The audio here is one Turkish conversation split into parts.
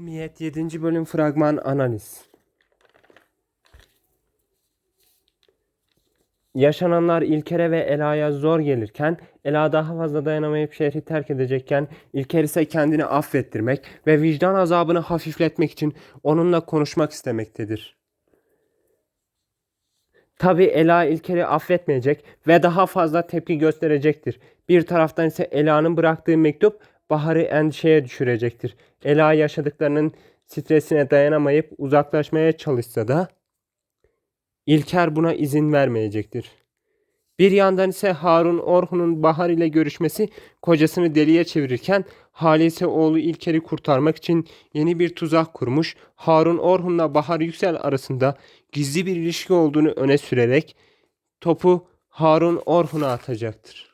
Masumiyet 7. bölüm fragman analiz. Yaşananlar İlker'e ve Ela'ya zor gelirken Ela daha fazla dayanamayıp şehri terk edecekken İlker ise kendini affettirmek ve vicdan azabını hafifletmek için onunla konuşmak istemektedir. Tabi Ela İlker'i affetmeyecek ve daha fazla tepki gösterecektir. Bir taraftan ise Ela'nın bıraktığı mektup Bahar'ı endişeye düşürecektir. Ela yaşadıklarının stresine dayanamayıp uzaklaşmaya çalışsa da İlker buna izin vermeyecektir. Bir yandan ise Harun Orhun'un Bahar ile görüşmesi kocasını deliye çevirirken Hale ise oğlu İlker'i kurtarmak için yeni bir tuzak kurmuş. Harun Orhun'la Bahar Yüksel arasında gizli bir ilişki olduğunu öne sürerek topu Harun Orhun'a atacaktır.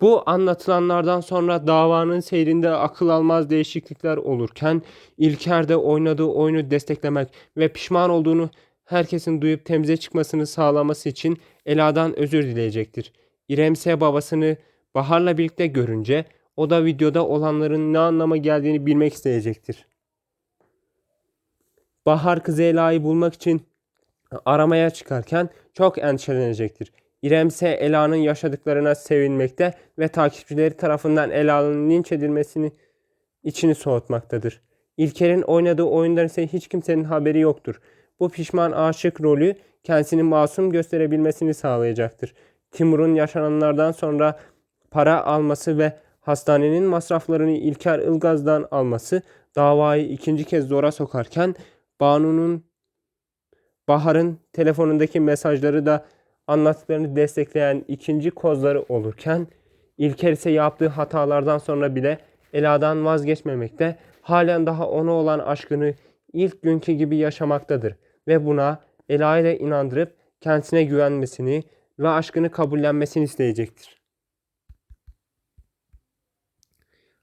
Bu anlatılanlardan sonra davanın seyrinde akıl almaz değişiklikler olurken İlker de oynadığı oyunu desteklemek ve pişman olduğunu herkesin duyup temize çıkmasını sağlaması için Ela'dan özür dileyecektir. İrem babasını Bahar'la birlikte görünce o da videoda olanların ne anlama geldiğini bilmek isteyecektir. Bahar kızı Ela'yı bulmak için aramaya çıkarken çok endişelenecektir. İrem ise Ela'nın yaşadıklarına sevinmekte ve takipçileri tarafından Ela'nın linç edilmesini içini soğutmaktadır. İlker'in oynadığı oyundan ise hiç kimsenin haberi yoktur. Bu pişman aşık rolü kendisini masum gösterebilmesini sağlayacaktır. Timur'un yaşananlardan sonra para alması ve hastanenin masraflarını İlker Ilgaz'dan alması davayı ikinci kez zora sokarken Banu'nun Bahar'ın telefonundaki mesajları da anlattıklarını destekleyen ikinci kozları olurken İlker ise yaptığı hatalardan sonra bile Ela'dan vazgeçmemekte, halen daha ona olan aşkını ilk günkü gibi yaşamaktadır ve buna Ela ile inandırıp kendisine güvenmesini ve aşkını kabullenmesini isteyecektir.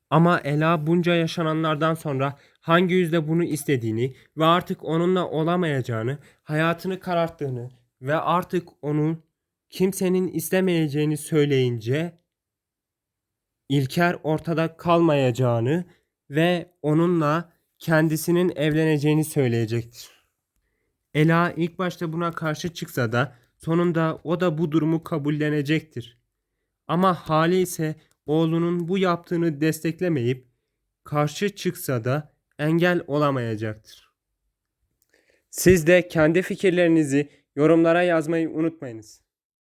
Ama Ela bunca yaşananlardan sonra hangi yüzle bunu istediğini ve artık onunla olamayacağını, hayatını kararttığını ve artık onun kimsenin istemeyeceğini söyleyince İlker ortada kalmayacağını ve onunla kendisinin evleneceğini söyleyecektir. Ela ilk başta buna karşı çıksa da sonunda o da bu durumu kabullenecektir. Ama Hale ise oğlunun bu yaptığını desteklemeyip karşı çıksa da engel olamayacaktır. Siz de kendi fikirlerinizi yorumlara yazmayı unutmayınız.